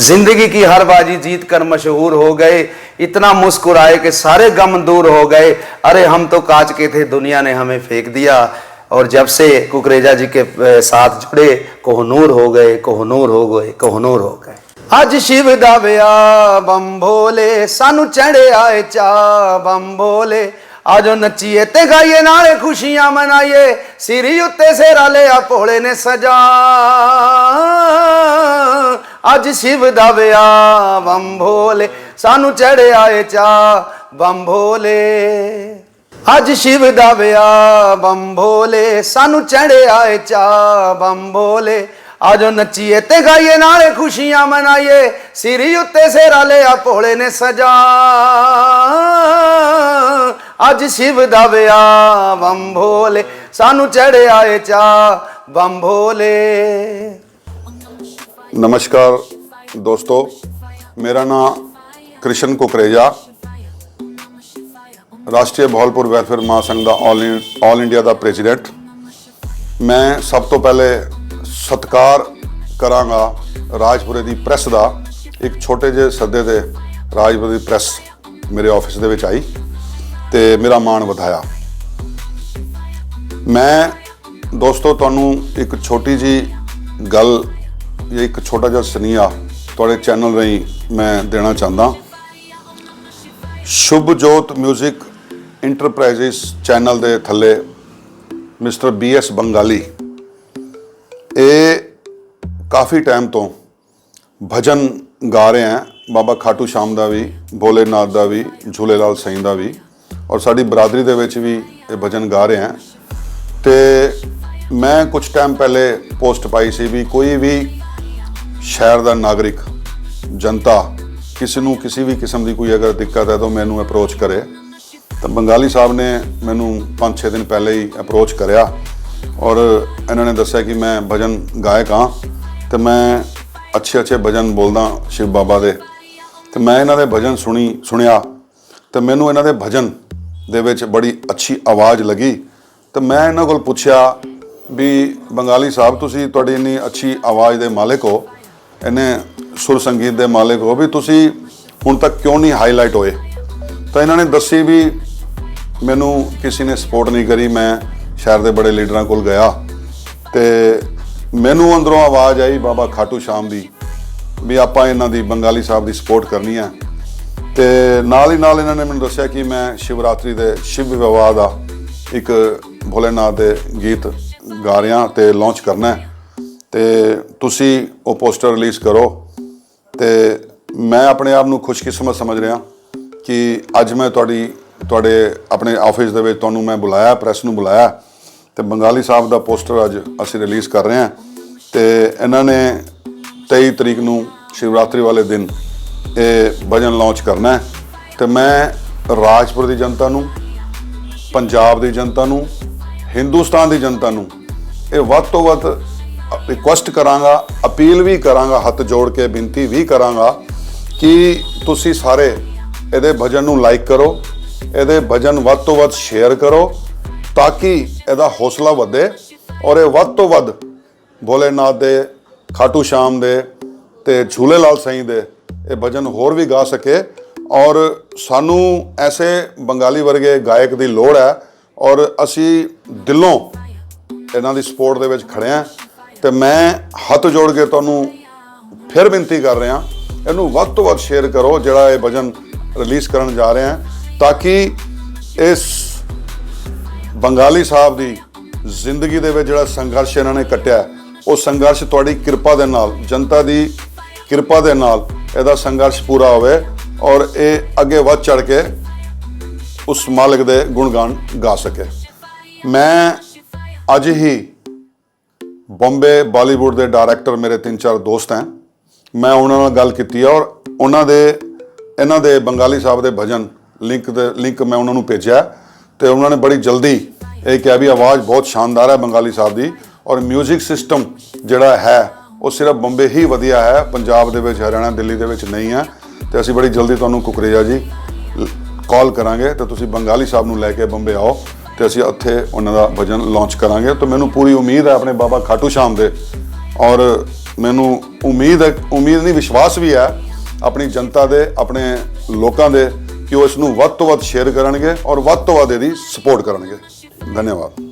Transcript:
जिंदगी की हर बाजी जीत कर मशहूर हो गए इतना मुस्कुराए कि सारे गम दूर हो गए अरे हम तो कांच के थे दुनिया ने हमें फेंक दिया और जब से कुकरेजा जी के अ, साथ जुड़े कोहनूर हो गए कोहनूर हो गए कोहनूर हो गए ਅੱਜ ਸ਼ਿਵ ਦਾ ਵਿਆਹ ਬੰਮ ਭੋਲੇ ਸਾਨੂੰ ਚੜਿਆ ਏ ਚਾ ਬੰਮ ਭੋਲੇ ਆਜੋ ਨੱਚੀਏ ਤੇ ਗਾਈਏ ਨਾਲੇ ਖੁਸ਼ੀਆਂ ਮਨਾਈਏ ਸਿਰੀ ਉੱਤੇ ਸੇਰਾ ਲਿਆ ਭੋਲੇ ਨੇ ਸਜਾ ਅੱਜ ਸ਼ਿਵ ਦਾ ਵਿਆਹ ਬੰਮ ਭੋਲੇ, ਸਾਨੂੰ ਚੜਿਆ ਏ ਚਾ ਬੰਮ ਭੋਲੇ। ਅੱਜ ਸ਼ਿਵ ਦਾ ਵਿਆਹ ਬੰਮ ਭੋਲੇ, ਸਾਨੂੰ ਚੜਿਆ ਏ ਚਾ ਬੰਮ ਭੋਲੇ। ਆਜੋ ਨੱਚੀਏ ਤੇ ਗਾਈਏ, ਨਾਲੇ ਖੁਸ਼ੀਆਂ ਮਨਾਈਏ। ਸਿਰੀ ਉੱਤੇ ਸੇਰਾ ਲਿਆ, ਭੋਲੇ ਨੇ ਸਜਾ। ਅੱਜ ਸ਼ਿਵ ਦਾ ਵਿਆਹ ਬੰਮ ਭੋਲੇ, ਸਾਨੂੰ ਚੜਿਆ ਏ ਚਾ ਬੰਮ ਭੋਲੇ। ਨਮਸਕਾਰ। ਦੋਸਤੋ, ਮੇਰਾ ਨਾਮ ਕ੍ਰਿਸ਼ਨ ਕੁਕਰੇਜਾ। ਰਾਸ਼ਟਰੀ ਬਹਾਲਪੁਰ ਵੈਲਫੇਅਰ ਮਹਾਸੰਘ ਦਾ ਆਲ ਇੰ- ਇੰਡੀਆ ਦਾ ਪ੍ਰੈਜ਼ੀਡੈਂਟ। ਮੈਂ ਸਭ ਤੋਂ ਪਹਿਲੇ ਸਤਿਕਾਰ ਕਰਾਂਗਾ ਰਾਜਪੁਰੇ ਦੀ ਪ੍ਰੈਸ ਦਾ। ਇੱਕ ਛੋਟੇ ਜਿਹੇ ਸੱਦੇ ਤੇ ਰਾਜਪੁਰੇ ਦੀ ਪ੍ਰੈਸ ਮੇਰੇ ਆਫਿਸ ਦੇ ਵਿੱਚ ਆਈ ਤੇ ਮੇਰਾ ਮਾਣ ਵਧਾਇਆ। ਮੈਂ ਦੋਸਤੋ, ਤੁਹਾਨੂੰ ਇੱਕ ਛੋਟੀ ਜੀ ਗੱਲ ਜਾਂ ਇੱਕ ਛੋਟਾ ਜਿਹਾ ਸੁਨੇਹਾ ਤੁਹਾਡੇ ਚੈਨਲ ਰਾਹੀਂ ਮੈਂ ਦੇਣਾ ਚਾਹੁੰਦਾ। ਸ਼ੁਭ ਜੋਤ 뮤직 ਇੰਟਰਪ੍ਰਾਈਜ਼ਸ ਚੈਨਲ ਦੇ ਥੱਲੇ ਮਿਸਟਰ ਬੀ ਐਸ ਬੰਗਾਲੀ। ਇਹ ਕਾਫੀ ਟਾਈਮ ਤੋਂ ਭਜਨ ਗਾ ਰਹੇ ਹੈ ਬਾਬਾ ਖਾਟੂ ਸ਼ਾਮ ਦਾ ਵੀ, ਭੋਲੇਨਾਥ ਦਾ ਵੀ ਝੂਲੇ ਲਾਲ ਸਾਈਂ ਦਾ ਵੀ ਔਰ ਸਾਡੀ ਬਰਾਦਰੀ ਦੇ ਵਿੱਚ ਵੀ ਇਹ ਭਜਨ ਗਾ ਰਹੇ ਹੈ ਤੇ ਮੈਂ ਕੁਝ ਟਾਈਮ ਪਹਿਲੇ ਪੋਸਟ ਪਾਈ ਸੀ ਵੀ ਕੋਈ ਵੀ ਸ਼ਹਿਰ ਦਾ ਨਾਗਰਿਕ, ਜਨਤਾ, ਕਿਸੇ ਨੂੰ ਕਿਸੇ ਵੀ ਕਿਸਮ ਦੀ ਕੋਈ ਅਗਰ ਦਿੱਕਤ ਹੈ ਤਾਂ ਮੈਨੂੰ ਅਪਰੋਚ ਕਰੇ। ਤਾਂ ਬੰਗਾਲੀ ਸਾਹਿਬ ਨੇ ਮੈਨੂੰ 5-6 ਦਿਨ ਪਹਿਲੇ ਹੀ ਅਪਰੋਚ ਕਰਿਆ ਔਰ ਇਹਨਾਂ ਨੇ ਦੱਸਿਆ ਕਿ ਮੈਂ ਭਜਨ ਗਾਇਕ ਹਾਂ ਤੇ ਮੈਂ ਅੱਛੇ ਅੱਛੇ ਭਜਨ ਬੋਲਦਾ ਸ਼ਿਵ ਬਾਬਾ ਦੇ। ਤੇ ਮੈਂ ਇਹਨਾਂ ਦੇ ਭਜਨ ਸੁਣੀ, ਸੁਣਿਆ ਤੇ ਮੈਨੂੰ ਇਹਨਾਂ ਦੇ ਭਜਨ ਦੇ ਵਿੱਚ ਬੜੀ ਅੱਛੀ ਆਵਾਜ਼ ਲੱਗੀ। ਤੇ ਮੈਂ ਇਹਨਾਂ ਕੋਲ ਪੁੱਛਿਆ ਵੀ ਬੰਗਾਲੀ ਸਾਹਿਬ, ਤੁਸੀਂ ਤੁਹਾਡੀ ਇੰਨੀ ਅੱਛੀ ਆਵਾਜ਼ ਦੇ ਮਾਲਕ ਹੋ ਇਹਨੇ ਸੁਰ ਸੰਗੀਤ ਦੇ ਮਾਲਕ ਹੋ ਵੀ ਤੁਸੀਂ ਹੁਣ ਤੱਕ ਕਿਉਂ ਨਹੀਂ ਹਾਈਲਾਈਟ ਹੋਏ? ਤਾਂ ਇਹਨਾਂ ਨੇ ਦੱਸੀ ਵੀ ਮੈਨੂੰ ਕਿਸੇ ਨੇ ਸਪੋਰਟ ਨਹੀਂ ਕਰੀ, ਮੈਂ ਸ਼ਹਿਰ ਦੇ ਬੜੇ ਲੀਡਰਾਂ ਕੋਲ ਗਿਆ। ਤੇ ਮੈਨੂੰ ਅੰਦਰੋਂ ਆਵਾਜ਼ ਆਈ ਬਾਬਾ ਖਾਟੂ ਸ਼ਾਮ ਦੀ ਵੀ ਆਪਾਂ ਇਹਨਾਂ ਦੀ ਬੰਗਾਲੀ ਸਾਹਿਬ ਦੀ ਸਪੋਰਟ ਕਰਨੀ ਹੈ ਤੇ ਨਾਲ ਹੀ ਨਾਲ ਇਹਨਾਂ ਨੇ ਮੈਨੂੰ ਦੱਸਿਆ ਕਿ ਮੈਂ ਸ਼ਿਵਰਾਤਰੀ ਦੇ ਸ਼ਿਵ ਵਿਵਾਹ ਦਾ ਇੱਕ ਭੋਲੇਨਾਥ ਦੇ ਗੀਤ ਗਾ ਰਿਹਾ ਤੇ ਲਾਂਚ ਕਰਨਾ ਹੈ। ਤੇ ਤੁਸੀਂ ਉਹ ਪੋਸਟਰ ਰਿਲੀਜ਼ ਕਰੋ ਤੇ ਮੈਂ ਆਪਣੇ ਆਪ ਨੂੰ ਖੁਸ਼ਕਿਸਮਤ ਸਮਝ ਰਿਹਾ ਕਿ ਅੱਜ ਮੈਂ ਤੁਹਾਡੀ, ਤੁਹਾਡੇ ਆਪਣੇ ਆਫਿਸ ਦੇ ਵਿੱਚ ਤੁਹਾਨੂੰ ਮੈਂ ਬੁਲਾਇਆ, ਪ੍ਰੈਸ ਨੂੰ ਬੁਲਾਇਆ ਤੇ ਬੰਗਾਲੀ ਸਾਹਿਬ ਦਾ ਪੋਸਟਰ ਅੱਜ ਅਸੀਂ ਰਿਲੀਜ਼ ਕਰ ਰਹੇ ਹਾਂ ਤੇ ਇਹਨਾਂ ਨੇ 23 ਤਰੀਕ ਨੂੰ ਸ਼ਿਵਰਾਤਰੀ ਵਾਲੇ ਦਿਨ ਇਹ ਭਜਨ ਲਾਂਚ ਕਰਨਾ ਹੈ। ਤੇ ਮੈਂ ਰਾਜਪੁਰ ਦੀ ਜਨਤਾ ਨੂੰ, ਪੰਜਾਬ ਦੀ ਜਨਤਾ ਨੂੰ, ਹਿੰਦੁਸਤਾਨ ਦੀ ਜਨਤਾ ਨੂੰ ਇਹ ਵੱਧ ਤੋਂ ਵੱਧ ਰਿਕੁਐਸਟ ਕਰਾਂਗਾ ਅਪੀਲ ਵੀ ਕਰਾਂਗਾ, ਹੱਥ ਜੋੜ ਕੇ ਬੇਨਤੀ ਵੀ ਕਰਾਂਗਾ ਕਿ ਤੁਸੀਂ ਸਾਰੇ ਇਹਦੇ ਭਜਨ ਨੂੰ ਲਾਈਕ ਕਰੋ, ਇਹਦੇ ਭਜਨ ਵੱਧ ਤੋਂ ਵੱਧ ਸ਼ੇਅਰ ਕਰੋ ਤਾਂ ਕਿ ਇਹਦਾ ਹੌਸਲਾ ਵਧੇ ਔਰ ਇਹ ਵੱਧ ਤੋਂ ਵੱਧ ਭੋਲੇਨਾਥ ਦੇ, ਖਾਟੂ ਸ਼ਾਮ ਦੇ ਤੇ ਝੂਲੇਲਾਲ ਸਾਈਂ ਦੇ ਇਹ ਭਜਨ ਹੋਰ ਵੀ ਗਾ ਸਕੇ ਔਰ ਸਾਨੂੰ ਐਸੇ ਬੰਗਾਲੀ ਵਰਗੇ ਗਾਇਕ ਦੀ ਲੋੜ ਹੈ ਔਰ ਅਸੀਂ ਦਿਲੋਂ ਇਹਨਾਂ ਦੀ ਸਪੋਰਟ ਦੇ ਵਿੱਚ ਖੜੇ ਹਾਂ। ਤੇ ਮੈਂ ਹੱਥ ਜੋੜ ਕੇ ਤੁਹਾਨੂੰ ਫਿਰ ਬੇਨਤੀ ਕਰ ਰਿਹਾ, ਇਹਨੂੰ ਵੱਧ ਤੋਂ ਵੱਧ ਸ਼ੇਅਰ ਕਰੋ, ਜਿਹੜਾ ਇਹ ਭਜਨ ਰਿਲੀਜ਼ ਕਰਨ ਜਾ ਰਹੇ ਹਾਂ, ਤਾਂ ਕਿ ਇਸ ਬੰਗਾਲੀ ਸਾਹਿਬ ਦੀ ਜ਼ਿੰਦਗੀ ਦੇ ਵਿੱਚ ਜਿਹੜਾ ਸੰਘਰਸ਼ ਇਹਨਾਂ ਨੇ ਕੱਟਿਆ, ਉਹ ਸੰਘਰਸ਼ ਤੁਹਾਡੀ ਕਿਰਪਾ ਦੇ ਨਾਲ, ਜਨਤਾ ਦੀ ਕਿਰਪਾ ਦੇ ਨਾਲ ਇਹਦਾ ਸੰਘਰਸ਼ ਪੂਰਾ ਹੋਵੇ ਔਰ ਇਹ ਅੱਗੇ ਵੱਧ ਚੜ ਕੇ ਉਸ ਮਾਲਕ ਦੇ ਗੁਣਗਾਨ ਗਾ ਸਕੇ। ਮੈਂ ਅੱਜ ਹੀ ਬੰਬੇ ਬਾਲੀਵੁੱਡ ਦੇ ਡਾਇਰੈਕਟਰ ਮੇਰੇ ਤਿੰਨ ਚਾਰ ਦੋਸਤ ਹਨ ਮੈਂ ਉਹਨਾਂ ਨਾਲ ਗੱਲ ਕੀਤੀ ਹੈ ਔਰ ਉਹਨਾਂ ਦੇ, ਇਹਨਾਂ ਦੇ ਬੰਗਾਲੀ ਸਾਹਿਬ ਦੇ ਭਜਨ ਲਿੰਕ ਦੇ ਲਿੰਕ ਮੈਂ ਉਹਨਾਂ ਨੂੰ ਭੇਜਿਆ ਤੇ ਉਹਨਾਂ ਨੇ ਬੜੀ ਜਲਦੀ ਇਹ ਕਿਹਾ ਵੀ ਆਵਾਜ਼ ਬਹੁਤ ਸ਼ਾਨਦਾਰ ਹੈ ਬੰਗਾਲੀ ਸਾਹਿਬ ਦੀ ਔਰ 뮤직 ਸਿਸਟਮ ਜਿਹੜਾ ਹੈ, ਉਹ ਸਿਰਫ ਬੰਬੇ ਹੀ ਵਧੀਆ ਹੈ, ਪੰਜਾਬ ਦੇ ਵਿੱਚ, ਹਰਿਆਣਾ, ਦਿੱਲੀ ਦੇ ਵਿੱਚ ਨਹੀਂ ਹੈ। ਤੇ ਅਸੀਂ ਬੜੀ ਜਲਦੀ ਤੁਹਾਨੂੰ ਕੁਕਰੇਜਾ ਜੀ ਕਾਲ ਕਰਾਂਗੇ ਤੇ ਤੁਸੀਂ ਬੰਗਾਲੀ ਸਾਹਿਬ ਨੂੰ ਲੈ ਕੇ ਬੰਬੇ ਆਓ। ਤੇ ਅਸੀਂ ਉੱਥੇ ਉਹਨਾਂ ਦਾ ਭਜਨ ਲਾਂਚ ਕਰਾਂਗੇ। ਤਾਂ ਮੈਨੂੰ ਪੂਰੀ ਉਮੀਦ ਹੈ ਆਪਣੇ ਬਾਬਾ ਖਾਟੂ ਸ਼ਾਮ ਦੇ। ਔਰ ਮੈਨੂੰ ਉਮੀਦ ਹੈ, ਉਮੀਦ ਨਹੀਂ, ਵਿਸ਼ਵਾਸ ਵੀ ਹੈ ਆਪਣੀ ਜਨਤਾ ਦੇ, ਆਪਣੇ ਲੋਕਾਂ ਦੇ ਕਿ ਉਹ ਇਸ ਨੂੰ ਵੱਧ ਤੋਂ ਵੱਧ ਸ਼ੇਅਰ ਕਰਨਗੇ ਔਰ ਵੱਧ ਤੋਂ ਵੱਧ ਇਹਦੀ ਸਪੋਰਟ ਕਰਨਗੇ। ਧੰਨਵਾਦ।